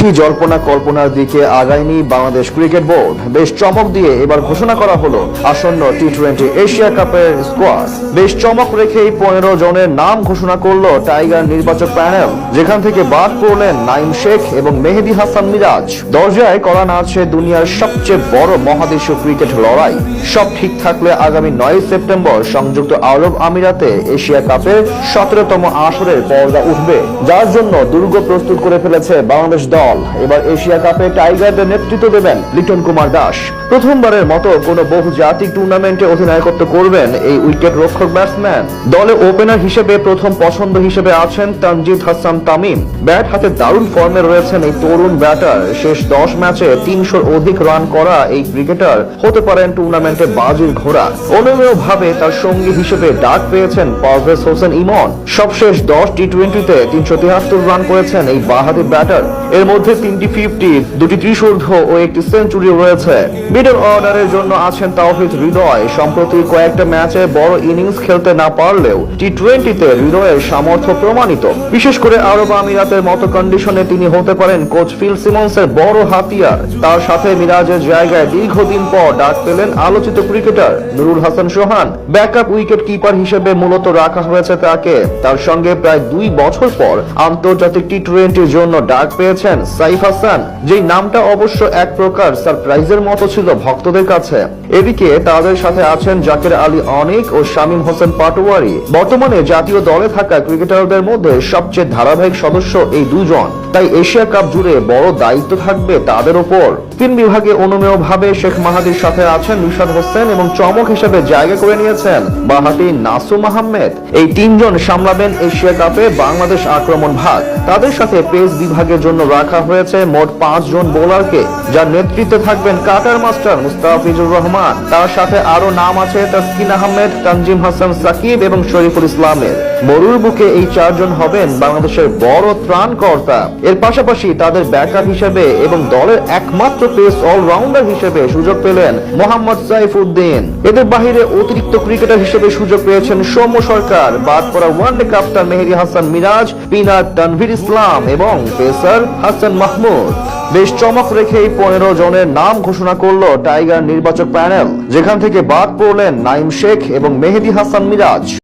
সেই জল্পনা কল্পনার দিকে আগায়নি বাংলাদেশ ক্রিকেট বোর্ড। বেশ চমক দিয়ে এবার ঘোষণা করা হলো আসন্ন টি টোয়েন্টি এশিয়া কাপের স্কোয়াড বেশ চমক রেখেই পনেরো জনের নাম ঘোষণা করল টাইগার নির্বাচক প্যানেল। যেখান থেকে বাদ পড়লেন নাইম শেখ এবং মেহেদি হাসান মিরাজ। দরজায় করা নাচছে দুনিয়ার সবচেয়ে বড় মহাদেশীয় ক্রিকেট লড়াই। সব ঠিক থাকলে আগামী নয় সেপ্টেম্বর সংযুক্ত আরব আমিরাতে এশিয়া কাপের সতেরোতম আসরের পর্দা উঠবে। যার জন্য দুর্গ প্রস্তুত করে ফেলেছে বাংলাদেশ দল। এবার এশিয়া কাপে টাইগারদের নেতৃত্ব দেবেন লিটন কুমার দাস। প্রথমবারের মতো কোনো বহুজাতিক টুর্নামেন্টে অধিনায়কত্ব করবেন এই উইকেট রক্ষক ব্যাটসম্যান। দলে ওপেনার হিসেবে প্রথম পছন্দ হিসেবে আছেন তানজিদ হাসান তামিম। ব্যাট হাতে দারুণ ফর্মে রয়েছেন এই তরুণ ব্যাটার। শেষ দশ ম্যাচে তিনশোর অধিক রান করা এই ক্রিকেটার হতে পারেন টুর্নামেন্টে বাজির ঘোড়া। অনুমেয় ভাবে তার সঙ্গী হিসেবে ডাক পেয়েছেন পারভেজ হোসেন ইমন। সবশেষ দশ টি টোয়েন্টিতে তিনশো তিয়াত্তর রান করেছেন এই বাহাদি ব্যাটার। এর মধ্যে তিনটি ফিফটি দুটি ত্রিশূর্ধ্ব ও একটি সেঞ্চুরি রয়েছে। মিডল অর্ডারের জন্য আছেন তাওহিদ হৃদয়। সম্প্রতি কয়েকটা ম্যাচে বড় ইনিংস খেলতে না পারলেও টি টোয়েন্টিতে হৃদয়ের সামর্থ্য প্রমাণিত। বিশেষ করে আরব আমিরাতের মতো কন্ডিশনে তিনি হতে পারেন কোচ ফিল সিমন্সের বড় হাতিয়ার। তার সাথে মিরাজের জায়গায় দীর্ঘদিন পর ডাক পেলেন আলোচিত cricketer Nurul Hasan Sohan. Backup wicket keeper হিসেবে মূলত রাখা হয়েছে তাকে। তার সঙ্গে প্রায় দুই বছর পর আন্তর্জাতিক টি টোয়েন্টির জন্য ডাক পেয়েছেন সাইফ হাসান, যেই নামটা অবশ্য এক প্রকার সারপ্রাইজের মতো ছিল ভক্তদের কাছে। এদিকে তাদের সাথে আছেন জাকির আলী অনিক ও শামীম হোসেন পাটোয়ারি। বর্তমানে জাতীয় দলে থাকা ক্রিকেটারদের মধ্যে সবচেয়ে ধারাবাহিক সদস্য এই দুজন। তাই এশিয়া কাপ জুড়ে বড় দায়িত্ব থাকবে তাদের ওপর। তিন বিভাগে অনুমেয় ভাবে শেখ মাহাদির সাথে আছেন নিশাদ হোসেন এবং চমক হিসেবে জায়গা করে নিয়েছেন বাহাতি নাসুম আহমেদ। এই তিনজন সামলাবেন এশিয়া কাপে বাংলাদেশ আক্রমণ ভাগ। তাদের সাথে পেস বিভাগের জন্য রাখা হয়েছে মোট পাঁচ জন বোলারকে যার নেতৃত্বে থাকবেন কাটার মাস্টার মুস্তাফিজুর রহমান। তার সাথে আরও নাম আছে তাসকিন আহমেদ, তানজিম হাসান সাকিব এবং শরীফুল ইসলামের। মরুর বুকে এই চারজন হবেন বাংলাদেশের বড় ত্রাণকর্তা। এর পাশাপাশি তাদের ব্যাকআপ হিসেবে এবং দলের একমাত্র পেস অলরাউন্ডার হিসেবে সুযোগ পেলেন মোহাম্মদ সাইফুদ্দিন। এদের বাহিরে অতিরিক্ত ক্রিকেটার হিসেবে সুযোগ পেয়েছেন সৌম্য সরকার, বাদ পড়া ওয়ানডে কাপ্তান মেহেদি হাসান মিরাজ পিনার তানভীর ইসলাম এবং পেসার হাসান মাহমুদ। বেশ চমক রেখেই পনেরো জনের নাম ঘোষণা করল টাইগার নির্বাচক প্যানেল, যেখান থেকে বাদ পড়লেন নাইম শেখ এবং মেহেদি হাসান মিরাজ।